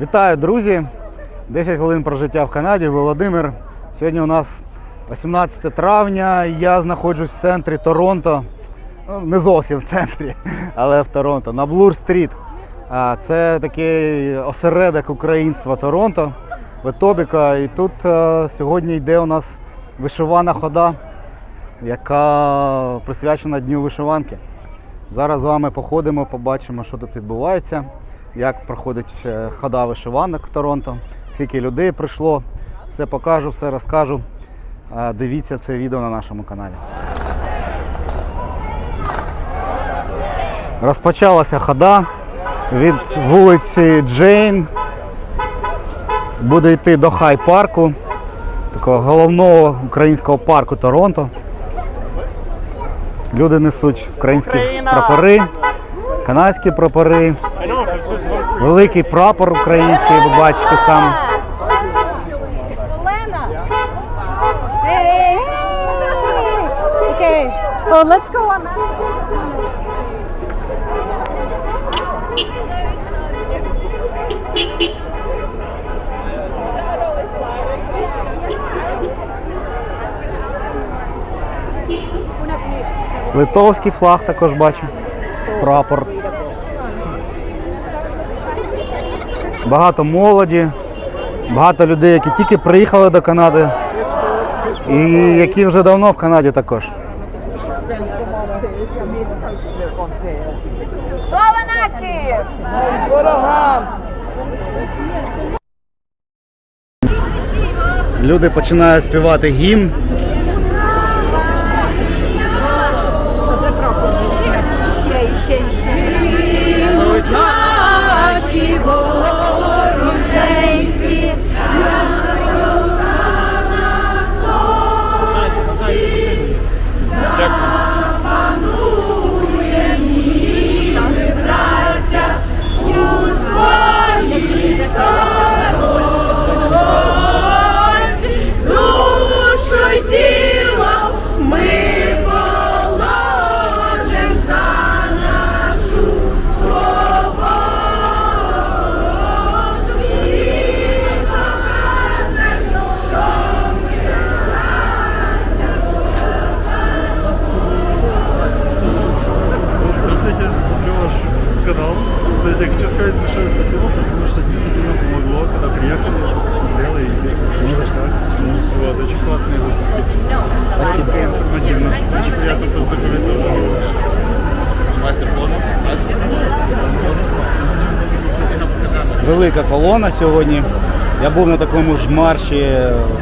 Вітаю, друзі! 10 хвилин про життя в Канаді. Володимир. Сьогодні у нас 18 травня. Я знаходжусь в центрі Торонто. Ну, не зовсім в центрі, але в Торонто, на Блур-стріт. Це такий осередок українства Торонто, Ветобіка. І тут е, сьогодні йде у нас вишивана хода, яка присвячена Дню вишиванки. Зараз з вами походимо, побачимо, що тут відбувається, як проходить е, хода вишиванок в Торонто, скільки людей прийшло. Все покажу, все розкажу. Е, Дивіться це відео на нашому каналі. Розпочалася хода від вулиці Джейн. Буде йти до Хай парку, такого головного українського парку Торонто. Люди несуть українські прапори, канадські прапори, великий прапор український, ви бачите сам. Oh, let's go on. Литовський флаг також бачу. Прапор. Багато молоді, багато людей, які тільки приїхали до Канади і які вже давно в Канаді також. Слава нації! Люди починають співати гімн. Велика колона сьогодні. Я був на такому ж марші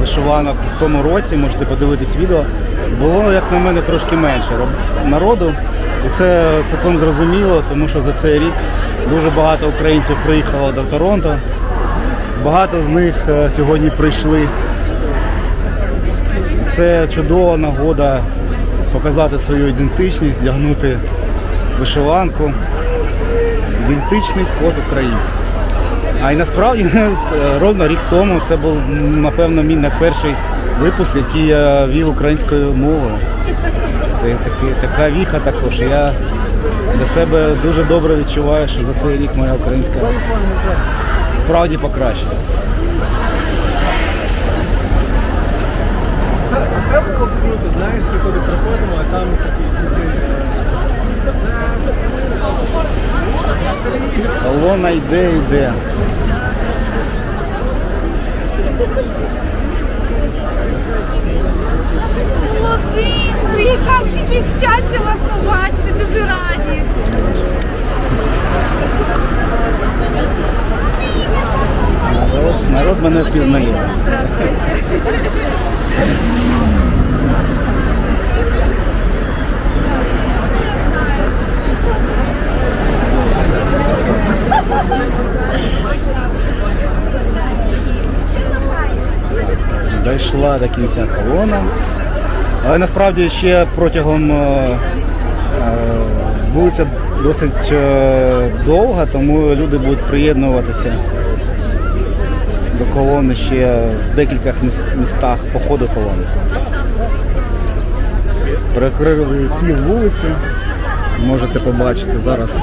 вишиванок в тому році, можете подивитись відео. Було, як на мене, трошки менше народу. І це цілком зрозуміло, тому що за цей рік дуже багато українців приїхало до Торонто. Багато з них е, сьогодні прийшли. Це чудова нагода показати свою ідентичність, вдягнути вишиванку. Ідентичний код українців. А й насправді ровно рік тому це був, напевно, мій не перший випуск, який я вів українською мовою. Це таки, така віха також. Я для себе дуже добре відчуваю, що за цей рік моя українська справді покращилась. Це було круто, знаєш, коли приходимо, а там Колона йде, йде. Володимир, яка ж яке щастя вас побачити, дуже раді. Народ, народ мене впізнає. Дійшла до кінця колона. Але насправді ще протягом е, е, вулиця досить е, довга, тому люди будуть приєднуватися до колони ще в декількох містах по ходу колони. Перекрили пів вулиці. Можете побачити зараз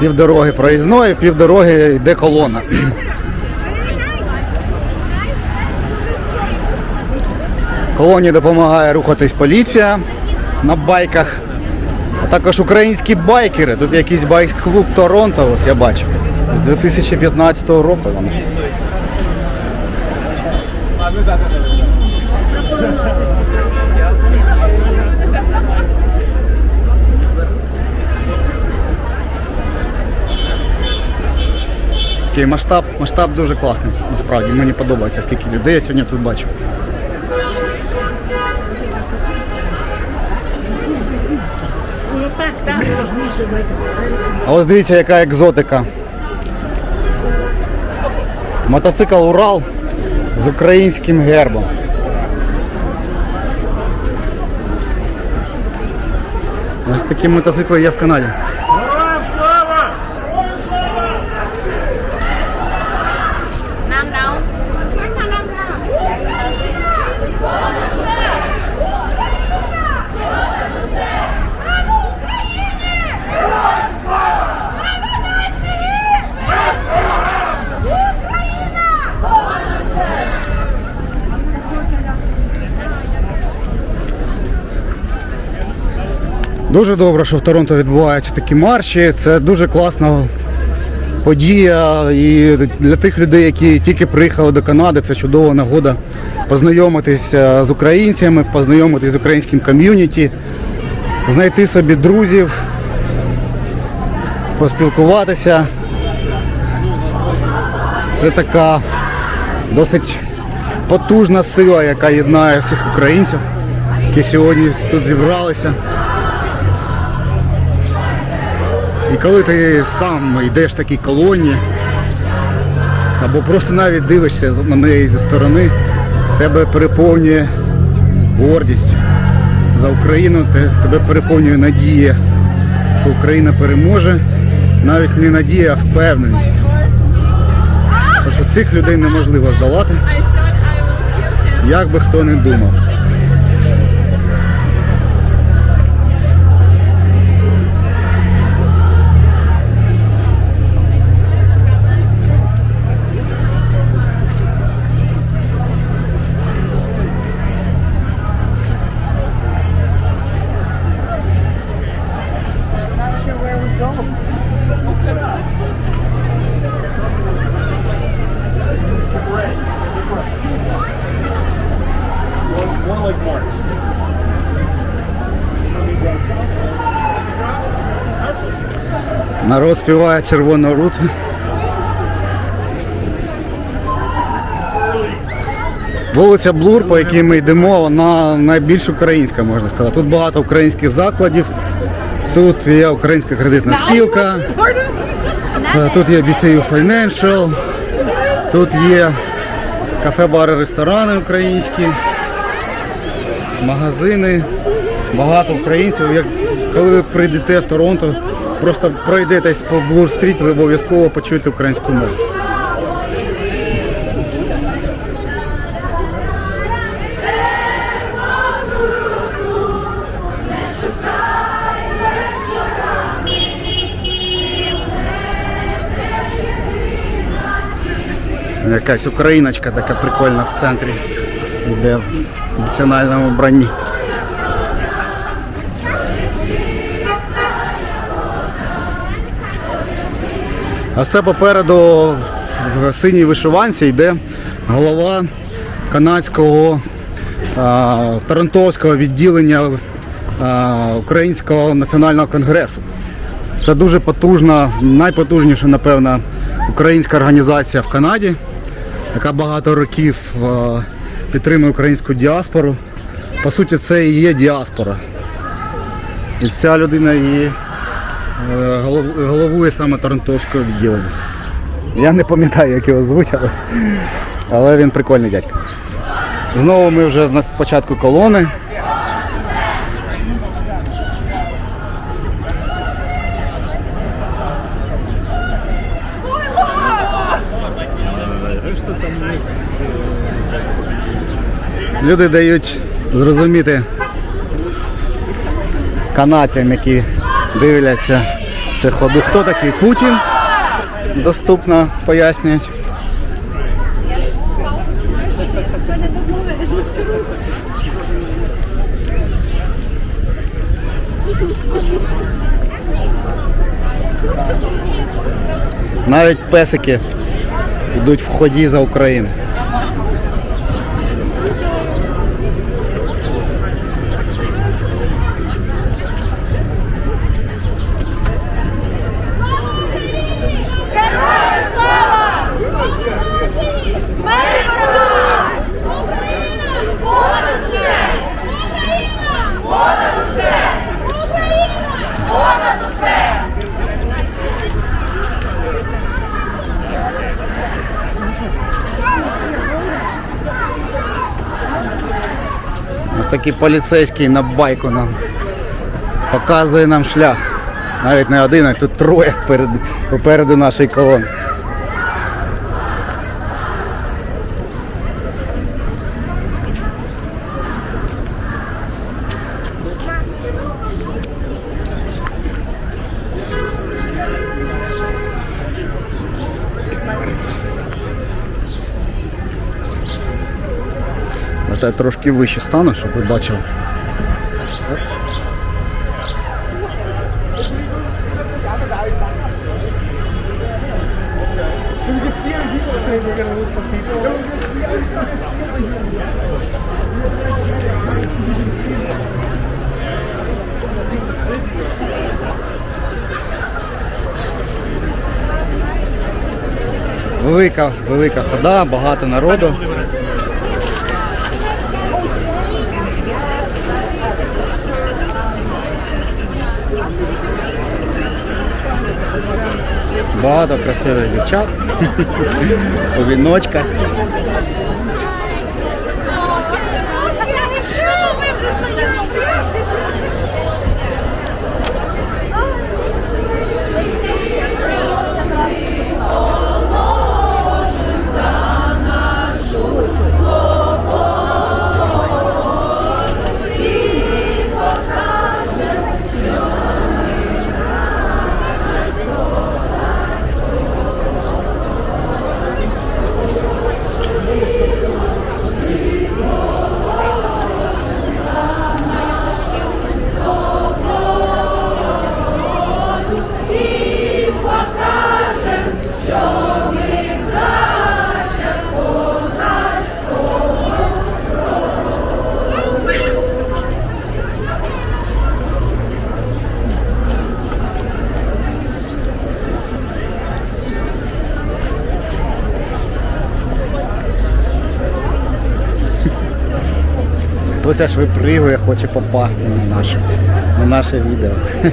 Півдороги проїзної, півдороги йде колона. Колоні допомагає рухатись поліція на байках, а також українські байкери. Тут якийсь байк-клуб Торонто, ось я бачу. З 2015 року вони. Масштаб, масштаб дуже класний. Насправді мені подобається, скільки людей я сьогодні тут бачу. А ось дивіться, яка екзотика. Мотоцикл Урал з українським гербом. Ось такі мотоцикли є в Канаді. Героям слава! Нам нам. Дуже добре, що в Торонто відбуваються такі марші. Це дуже класна подія. І для тих людей, які тільки приїхали до Канади, це чудова нагода познайомитися з українцями, познайомитися з українським ком'юніті, знайти собі друзів, поспілкуватися. Це така досить потужна сила, яка єднає всіх українців, які сьогодні тут зібралися. І коли ти сам йдеш в такій колонії, або просто навіть дивишся на неї зі сторони, тебе переповнює гордість за Україну, тебе переповнює надія, що Україна переможе, навіть не надія, а впевненість. Тому що цих людей неможливо здолати, як би хто не думав. Народ співає червону руту. Вулиця Блур, по якій ми йдемо, вона найбільш українська, можна сказати. Тут багато українських закладів, тут є українська кредитна спілка, е, тут є BCU Financial, тут є кафе, бари, ресторани українські, магазини, багато українців. Як коли ви прийдете в Торонто, просто пройдетесь по Блур Стріт, ви обов'язково почуєте українську мову. Якась україночка така прикольна в центрі. Йде в національному бранні. А все попереду в синій вишиванці йде голова канадського а, Торонтовського відділення а, Українського національного конгресу. Це дуже потужна, найпотужніша, напевно, українська організація в Канаді, яка багато років е, підтримує українську діаспору. По суті, це і є діаспора. І ця людина її головує саме Торонтовського відділення. Я не пам'ятаю, як його звуть, але, але він прикольний дядько. Знову ми вже на початку колони. Люди дають зрозуміти канадцям, які дивляться Це ходу. Хто такий Путін? Доступно пояснюють. Навіть песики йдуть в ході за Україну. Ось такий поліцейський на байку нам показує нам шлях. Навіть не один, а тут троє попереду нашої колони. Я трошки вище стану, щоб ви бачили. Велика, велика хода, багато народу. Багато красивих дівчат у віночках. Хтось аж випригує, хоче попасти на наше, на наше відео.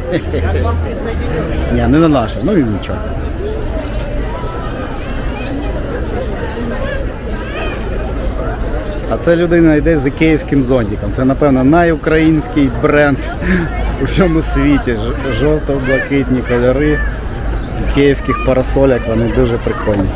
Ні, не на наше, ну і нічого. А це людина йде з ікеївським зонтиком. Це, напевно, найукраїнський бренд у всьому світі. Жовто-блакитні кольори ікеївських парасоляк, вони дуже прикольні.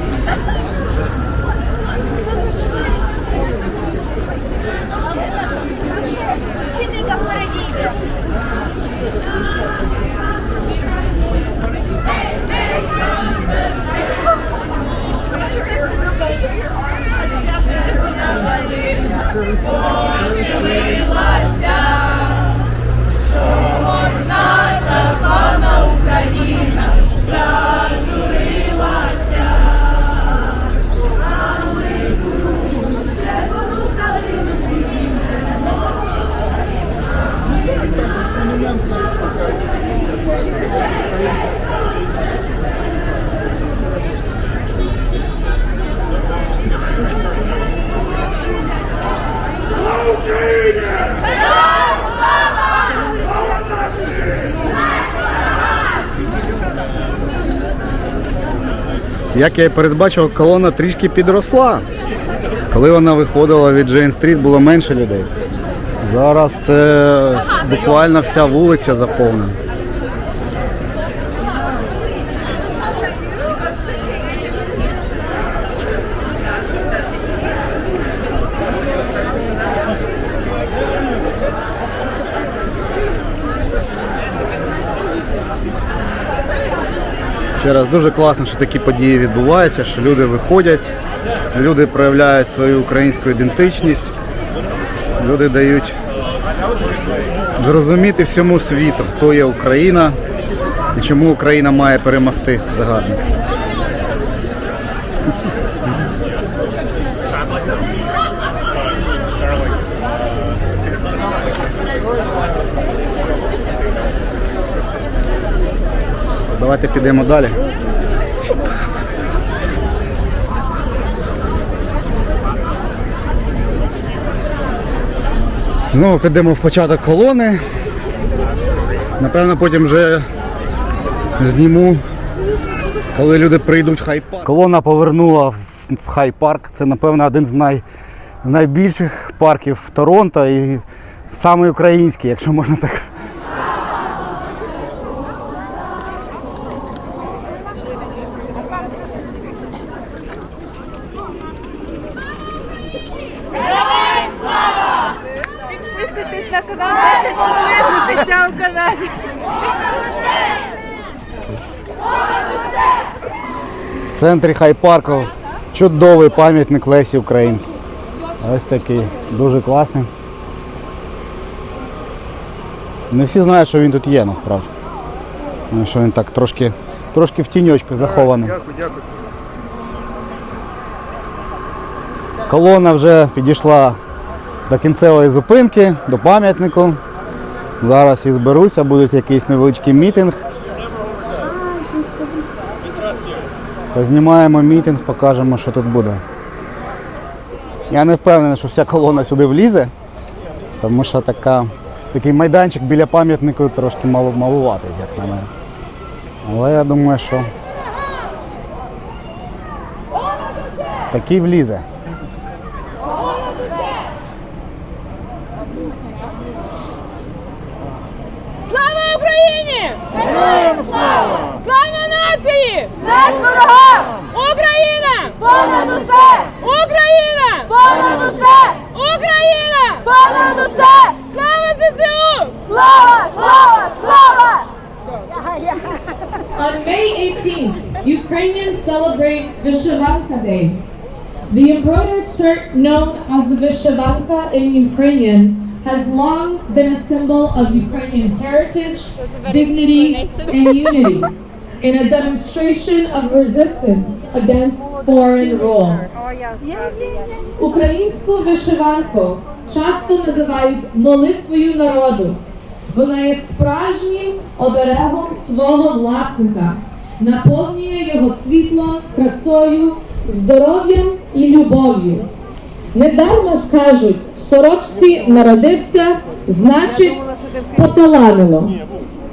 Як я і передбачив, колона трішки підросла. Коли вона виходила від Джейн Стріт, було менше людей. Зараз це буквально вся вулиця заповнена. Ще раз дуже класно, що такі події відбуваються, що люди виходять, люди проявляють свою українську ідентичність, люди дають зрозуміти всьому світу, хто є Україна і чому Україна має перемогти загарбника. Давайте підемо далі. Знову підемо в початок колони. Напевно, потім вже зніму, коли люди прийдуть в хай-парк. Колона повернула в- хай-парк. Це, напевно, один з най... найбільших парків Торонто і самий український, якщо можна так Підписуйтесь на канал 10 хвилин життя в Канаді. В центрі Хай-парку чудовий пам'ятник Лесі Українки. Ось такий, дуже класний. Не всі знають, що він тут є насправді. Ну, Що він так трошки, трошки в тіньочку захований. Дякую, дякую. Колона вже підійшла до кінцевої зупинки, до пам'ятнику. Зараз і зберуться, буде якийсь невеличкий мітинг. Познімаємо мітинг, покажемо, що тут буде. Я не впевнений, що вся колона сюди влізе, тому що така, такий майданчик біля пам'ятнику трошки мало, малуватий, як на мене. Але я думаю, що такий влізе. Смерть ворогам! Україна! Понад усе! Україна! Понад усе! Україна! Понад усе! Слава ЗСУ! Слава! Слава! Слава! On May 18th, Ukrainians celebrate Vishivanka Day. The embroidered shirt known as the Vishivanka in Ukrainian has long been a symbol of Ukrainian heritage, dignity, and unity In a demonstration of resistance against foreign rule. Українську вишиванку часто називають молитвою народу. Вона є справжнім оберегом свого власника, наповнює його світлом, красою, здоров'ям і любов'ю. Недарма ж кажуть, в сорочці народився, значить, поталанило.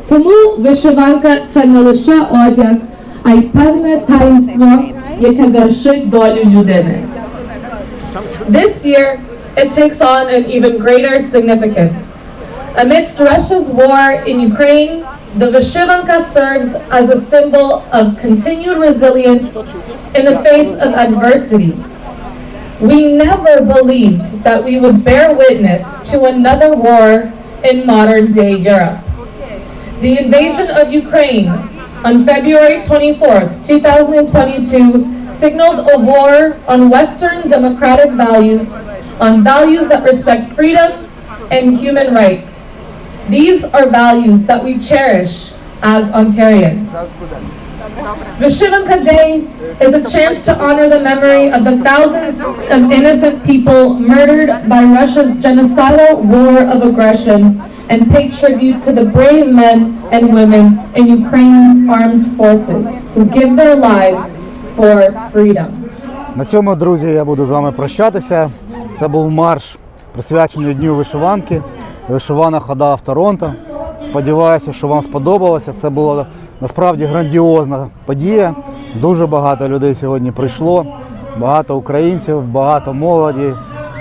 Тому вишиванка це не лише одяг, а й певне таїнство, яке вершить долю людини. This year, it takes on an even greater significance. Amidst Russia's war in Ukraine, the Vyshyvanka serves as a symbol of continued resilience in the face of adversity. We never believed that we would bear witness to another war in modern day Europe. The invasion of Ukraine on February 24th, 2022, signaled a war on Western democratic values, on values that respect freedom and human rights. These are values that we cherish as Ontarians. Vishivanka Day is a chance to honor the memory of the thousands of innocent people murdered by Russia's genocidal war of aggression and pay tribute to the brave men and women in Ukraine's armed forces who give their lives for freedom. На цьому, друзі, я буду з вами прощатися. Це був марш присвячений Дню вишиванки. Вишивана хода в Торонто. Сподіваюся, що вам сподобалося. Це була насправді грандіозна подія. Дуже багато людей сьогодні прийшло. Багато українців, багато молоді,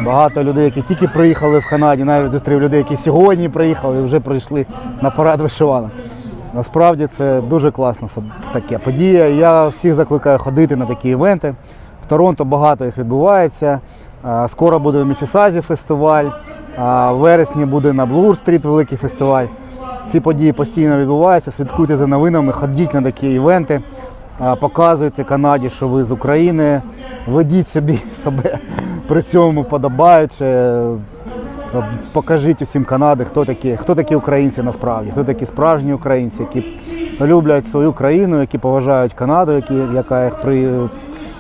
багато людей, які тільки приїхали в Канаді. Навіть зустрів людей, які сьогодні приїхали і вже прийшли на парад вишиванок. Насправді це дуже класна таке подія. Я всіх закликаю ходити на такі івенти. В Торонто багато їх відбувається. Скоро буде в Місісазі фестиваль, в вересні буде на Блур-стріт великий фестиваль. Ці події постійно відбуваються. Слідкуйте за новинами, ходіть на такі івенти. показуйте Канаді, що ви з України. Ведіть собі себе при цьому подобаючи. Покажіть усім Канади, хто такі, хто такі українці насправді, хто такі справжні українці, які люблять свою країну, які поважають Канаду, які, яка їх при,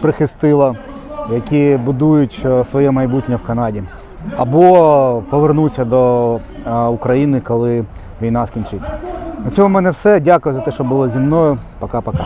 прихистила, які будують своє майбутнє в Канаді. Або повернуться до е, України, коли війна скінчиться. На цьому в мене все. Дякую за те, що були зі мною. Пока-пока.